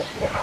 you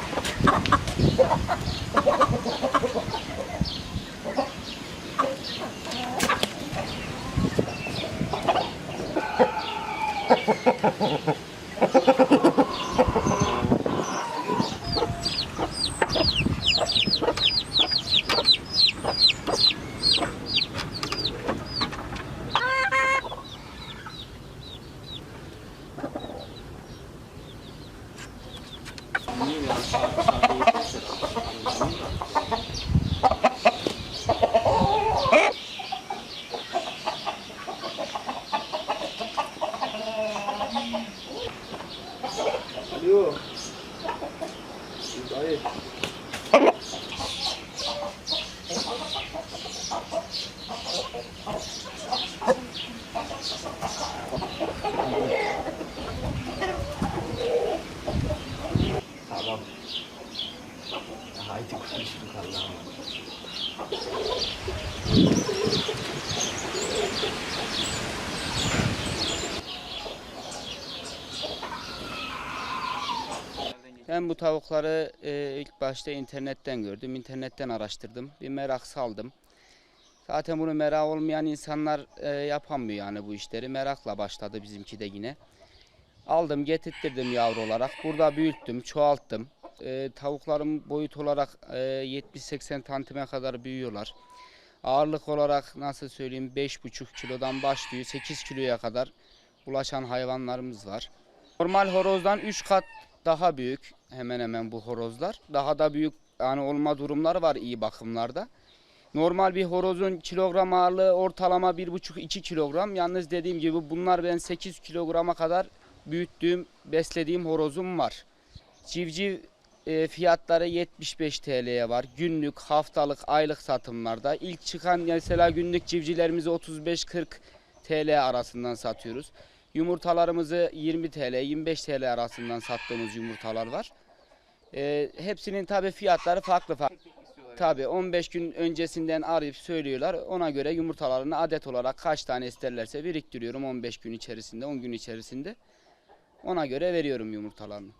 Alo. Dayı. Haydi konuştuk Allah'ım. Ben bu tavukları e, ilk başta internetten gördüm. internetten araştırdım. Bir merak saldım. Zaten bunu merak olmayan insanlar e, yapamıyor yani bu işleri. Merakla başladı bizimki de yine. Aldım getirttirdim yavru olarak. Burada büyüttüm, çoğalttım. E, tavuklarım boyut olarak e, 70-80 santime kadar büyüyorlar. Ağırlık olarak nasıl söyleyeyim 5,5 kilodan başlıyor 8 kiloya kadar ulaşan hayvanlarımız var. Normal horozdan 3 kat daha büyük hemen hemen bu horozlar. Daha da büyük yani olma durumları var iyi bakımlarda. Normal bir horozun kilogram ağırlığı ortalama 1,5-2 kilogram. Yalnız dediğim gibi bunlar ben 8 kilograma kadar büyüttüğüm, beslediğim horozum var. Civciv e, fiyatları 75 TL'ye var. Günlük, haftalık, aylık satımlarda. İlk çıkan mesela günlük civcivlerimizi 35-40 TL arasından satıyoruz. Yumurtalarımızı 20 TL, 25 TL arasından sattığımız yumurtalar var. E, hepsinin tabi fiyatları farklı farklı. Tabi 15 gün öncesinden arayıp söylüyorlar. Ona göre yumurtalarını adet olarak kaç tane isterlerse biriktiriyorum 15 gün içerisinde, 10 gün içerisinde. Ona göre veriyorum yumurtalarını.